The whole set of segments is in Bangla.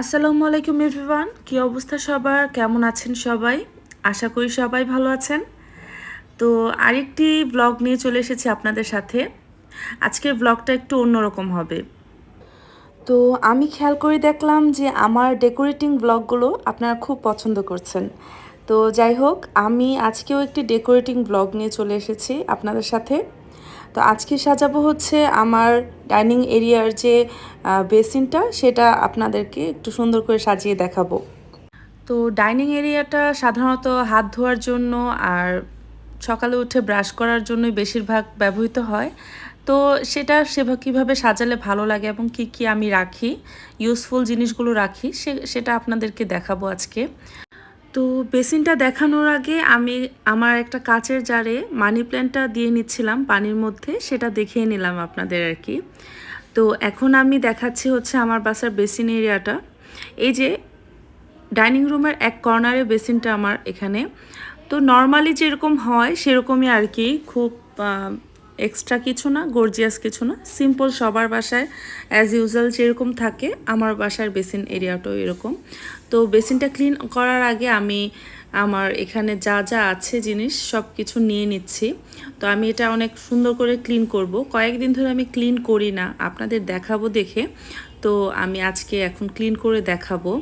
আসসালামু আলাইকুম এভরিওয়ান, কী অবস্থা সবার? কেমন আছেন সবাই? আশা করি সবাই ভালো আছেন। তো আরেকটি ব্লগ নিয়ে চলে এসেছি আপনাদের সাথে। আজকের ব্লগটা একটু অন্যরকম হবে। তো আমি খেয়াল করে দেখলাম যে আমার ডেকোরেটিং ব্লগগুলো আপনারা খুব পছন্দ করছেন। তো যাই হোক, আমি আজকেও একটি ডেকোরেটিং ব্লগ নিয়ে চলে এসেছি আপনাদের সাথে। তো আজকে সাজাবো হচ্ছে আমার ডাইনিং এরিয়ার যে বেসিনটা, সেটা আপনাদেরকে একটু সুন্দর করে সাজিয়ে দেখাবো। তো ডাইনিং এরিয়াটা সাধারণত হাত ধোয়ার জন্য আর সকালে উঠে ব্রাশ করার জন্যই বেশিরভাগ ব্যবহৃত হয়। তো সেটা সেভাবে কীভাবে সাজালে ভালো লাগে এবং কি কি আমি রাখি, ইউজফুল জিনিসগুলো রাখি, সে, সেটা আপনাদেরকে দেখাবো আজকে। তো বেসিনটা দেখানোর আগে আমি আমার একটা কাচের জারে মানি প্ল্যান্টটা দিয়ে নিচ্ছিলাম পানির মধ্যে, সেটা দেখিয়ে নিলাম আপনাদের আর কি। তো এখন আমি দেখাচ্ছি হচ্ছে আমার বাসার বেসিন এরিয়াটা। এই যে ডাইনিং রুমের এক কর্নারে বেসিনটা আমার এখানে। তো নর্মালি যেরকম হয় সেরকমই আর কি, খুব এক্সট্রা কিছু না গর্জিয়াস কিছু না। সিম্পল সবার বাসায় অ্যাজ ইউজুয়াল যেরকম থাকে, আমার বাসার বেসিন এরিয়াটাও এরকম। তো বেসিনটা ক্লিন করার আগে আমি আমার এখানে যা যা আছে জিনিস সব কিছু নিয়ে নিচ্ছি। তো আমি এটা অনেক সুন্দর করে ক্লিন করব। কয়েকদিন ধরে আমি ক্লিন করি না, আপনাদের দেখাবো দেখে। তো আমি আজকে এখন ক্লিন করে দেখাবো।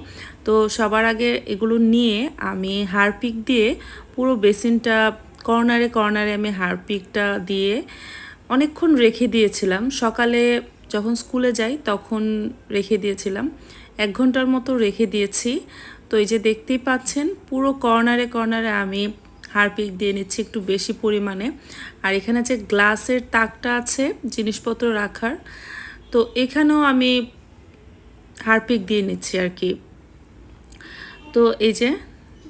তো সবার আগে এগুলো নিয়ে আমি হারপিক দিয়ে পুরো বেসিনটা কর্নারে কর্নারে আমি হারপিকটা দিয়ে অনেকক্ষণ রেখে দিয়েছিলাম। সকালে যখন স্কুলে যাই তখন রেখে দিয়েছিলাম। এক ঘণ্টার মতো রেখে দিয়েছি। তো এই যে দেখতেই পাচ্ছেন, পুরো কর্নারে কর্নারে আমি হারপিক দিয়ে নিচ্ছি একটু বেশি পরিমাণে। আর এখানে যে গ্লাসের তাকটা আছে, জিনিসপত্র রাখার, তো এখানেও আমি হারপিক দিয়ে নিচ্ছি আর কি। তো এই যে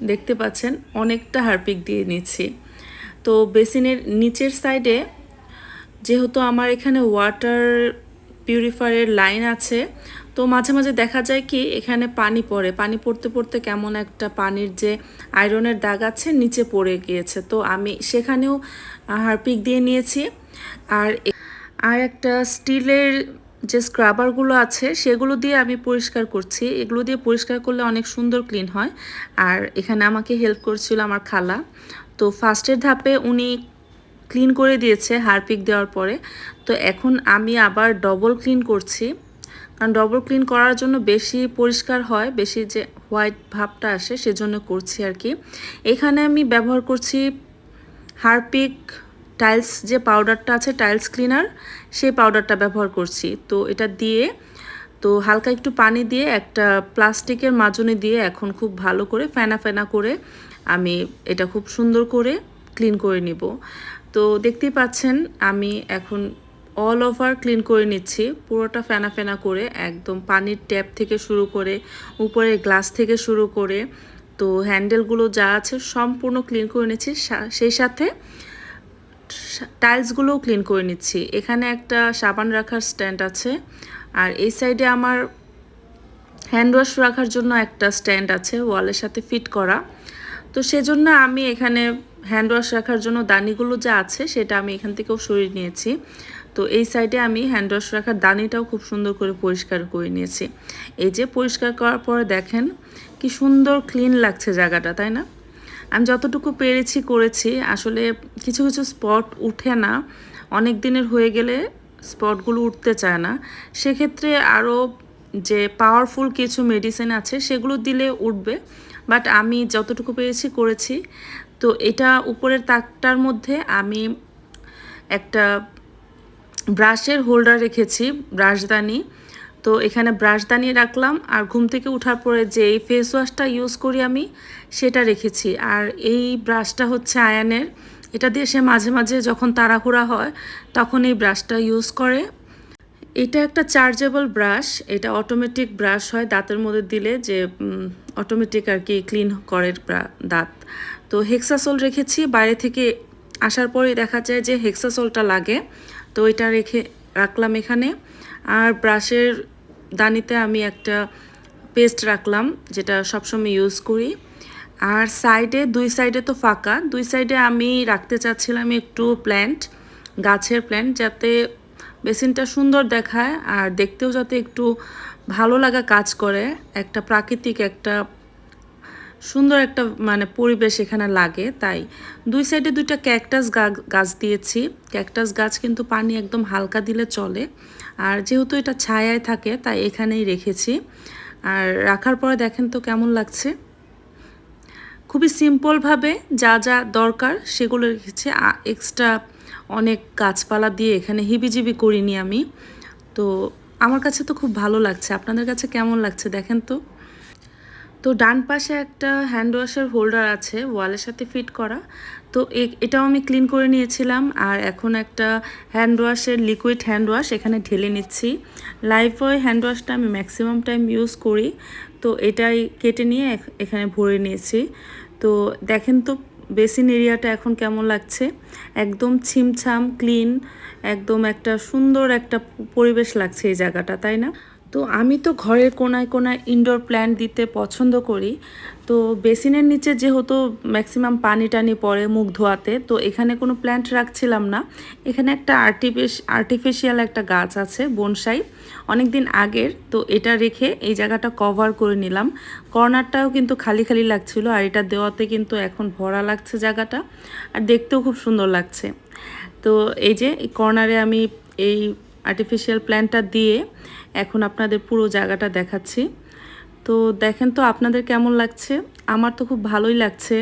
দেখতে পাচ্ছেন, অনেকটা হারপিক দিয়ে নিচ্ছি। তো বেসিনের নিচের সাইডে যেহেতু আমার এখানে ওয়াটার পিউরিফায়ারের লাইন আছে, তো মাঝে মাঝে দেখা যায় কি এখানে পানি পড়ে। পানি পড়তে পড়তে কেমন একটা পানির যে আয়রনের দাগ আছে নিচে পড়ে গিয়েছে। তো আমি সেখানেও হারপিক দিয়ে নিয়েছি। আর আর একটা স্টিলের যে স্ক্রাবারগুলো আছে, সেগুলো দিয়ে আমি পরিষ্কার করছি। এগুলো দিয়ে পরিষ্কার করলে অনেক সুন্দর ক্লিন হয়। আর এখানে আমাকে হেল্প করছিল আমার খালা। তো ফার্স্টের ধাপে উনি ক্লিন করে দিয়েছে হারপিক দেওয়ার পরে। তো এখন আমি আবার ডবল ক্লিন করছি। কারণ ডবল ক্লিন করার জন্য বেশি পরিষ্কার হয়, বেশি যে হোয়াইট ভাবটা আসে সেজন্য করছি আর কি। এখানে আমি ব্যবহার করছি হারপিক টাইলস যে পাউডারটা আছে, টাইলস ক্লিনার, সেই পাউডারটা ব্যবহার করছি। তো এটা দিয়ে তো হালকা একটু পানি দিয়ে একটা প্লাস্টিকের মাজনে দিয়ে এখন খুব ভালো করে ফেনা ফেনা করে আমি এটা খুব সুন্দর করে ক্লিন করে নিব। তো দেখতেই পাচ্ছেন আমি এখন অল ওভার ক্লিন করে নিচ্ছি। পুরোটা ফেনা ফেনা করে একদম পানির ট্যাপ থেকে শুরু করে উপরে গ্লাস থেকে শুরু করে তো হ্যান্ডেলগুলো যা আছে সম্পূর্ণ ক্লিন করে নিচ্ছি। সেই সাথে টাইলসগুলোও ক্লিন করে নিচ্ছি। এখানে একটা সাবান রাখার স্ট্যান্ড আছে। আর এই সাইডে আমার হ্যান্ড ওয়াশ রাখার জন্য একটা স্ট্যান্ড আছে ওয়ালের সাথে ফিট করা। তো সেজন্য আমি এখানে হ্যান্ড ওয়াশ রাখার জন্য দানিগুলো যা আছে, সেটা আমি এখান থেকেও সরিয়ে নিয়েছি। তো এই সাইডে আমি হ্যান্ড ওয়াশ রাখার দানিটাও খুব সুন্দর করে পরিষ্কার করে নিয়েছি। এই যে পরিষ্কার করার পরে দেখেন, কি সুন্দর ক্লিন লাগছে জায়গাটা, তাই না? আমি যতটুকু পেরেছি করেছি। আসলে কিছু কিছু স্পট উঠে না, অনেক দিনের হয়ে গেলে স্পটগুলো উঠতে চায় না। সেক্ষেত্রে আরও যে পাওয়ারফুল কিছু মেডিসিন আছে, সেগুলো দিলে উঠবে। বাট আমি যতটুকু পেরেছি করেছি। তো এটা উপরের তাকটার মধ্যে আমি একটা ব্রাশের হোল্ডার রেখেছি, ব্রাশদানি। তো এখানে ব্রাশদানি রাখলাম আর ঘুম থেকে ওঠার পরে যে এই ফেস ওয়াশটা ইউজ করি আমি, সেটা রেখেছি। আর এই ব্রাশটা হচ্ছে আয়ানের এটা দিয়ে সে মাঝে মাঝে যখন তাড়াহুড়া হয়, তখন এই ব্রাশটা ইউজ করে। এটা একটা চার্জেবল ব্রাশ এটা অটোমেটিক ব্রাশ হয় দাঁতের মধ্যে দিলে যে অটোমেটিক আর কি ক্লিন করে দাঁত। তো হেক্সাসোল রেখেছি, বাইরে থেকে আসার পরে দেখা যায় যে হেক্সাসোলটা লাগে। তো এটা রেখে রাখলাম এখানে। আর ব্রাশের দানিতে আমি একটা পেস্ট রাখলাম, যেটা সবসময় ইউজ করি। আর সাইডে, দুই সাইডে তো ফাঁকা। দুই সাইডে আমি রাখতে চাচ্ছিলাম একটু প্ল্যান্ট গাছের প্ল্যান্ট যাতে বেসিনটা সুন্দর দেখায় আর দেখতেও যাতে একটু ভালো লাগা কাজ করে। একটা প্রাকৃতিক একটা সুন্দর একটা মানে পরিবেশ এখানে লাগে, তাই। দুই সাইডে দুইটা ক্যাকটাস গাছ দিয়েছি। ক্যাকটাস গাছ কিন্তু পানি একদম হালকা দিলে চলে। আর যেহেতু এটা ছায়ায় থাকে, তাই এখানেই রেখেছি। আর রাখার পরে দেখেন তো কেমন লাগছে। খুবই সিম্পলভাবে যা যা দরকার সেগুলো রেখেছি। এক্সট্রা অনেক গাছপালা দিয়ে এখানে হিবিজিবি করিনি আমি। তো আমার কাছে তো খুব ভালো লাগছে। আপনাদের কাছে কেমন লাগছে দেখেন তো? তো ডান পাশে একটা হ্যান্ড ওয়াশের হোল্ডার আছে ওয়ালের সাথে ফিট করা। তো এটাও আমি ক্লিন করে নিয়েছিলাম আর এখন একটা হ্যান্ড ওয়াশের লিকুইড হ্যান্ড ওয়াশ এখানে ঢেলে নিচ্ছি। লাইফ বয় হ্যান্ড ওয়াশটা আমি ম্যাক্সিমাম টাইম ইউজ করি। তো এটাই কেটে নিয়ে এখানে ভরে নিয়েছি। তো দেখেন তো বেসিন এরিয়াটা এখন কেমন লাগছে? একদম ছিমছাম ক্লিন একদম একটা সুন্দর একটা পরিবেশ লাগছে এই জায়গাটা, তাই না? তো আমি তো ঘরের কোনায় কোনায় ইনডোর প্ল্যান্ট দিতে পছন্দ করি। তো বেসিনের নিচে যেহেতু ম্যাক্সিমাম পানি টানি পড়ে মুখ ধোয়াতে, তো এখানে কোনো প্ল্যান্ট রাখছিলাম না। এখানে একটা আর্টিফিস আর্টিফিশিয়াল একটা গাছ আছে, বনসাই। অনেক দিন আগের, তো এটা রেখে এই জায়গাটা কভার করে নিলাম। কর্নারটাও কিন্তু খালি খালি লাগছিল, আর এটা দেওয়াতে কিন্তু এখন ভরা লাগছে জায়গাটা, আর দেখতেও খুব সুন্দর লাগছে। তো এই যে কর্নারে আমি এই আর্টিফিশিয়াল প্ল্যান্টটা দিয়ে এখন আপনাদের পুরো জায়গাটা দেখাচ্ছি। তো দেখেন তো আপনাদের কেমন লাগছে? আমার তো খুব ভালোই লাগছে।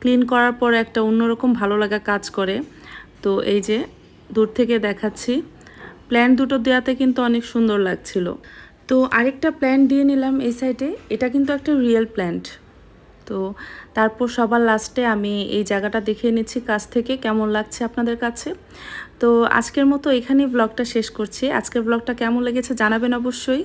ক্লিন করার পর একটা অন্যরকম ভালো লাগা কাজ করে। তো এই যে দূর থেকে দেখাচ্ছি। প্ল্যান্ট দুটো দেওয়াতে কিন্তু অনেক সুন্দর লাগছিল। তো আরেকটা প্ল্যান্ট দিয়ে নিলাম এই সাইডে এটা কিন্তু একটা রিয়েল প্ল্যান্ট তো তারপর সবার লাস্টে আমি এই জায়গাটা দেখিয়ে নিচ্ছি কাছ থেকে, কেমন লাগছে আপনাদের কাছে। তো আজকের মতো এখানেই ব্লগটা শেষ করছি। আজকের ব্লগটা কেমন লেগেছে জানাবেন অবশ্যই।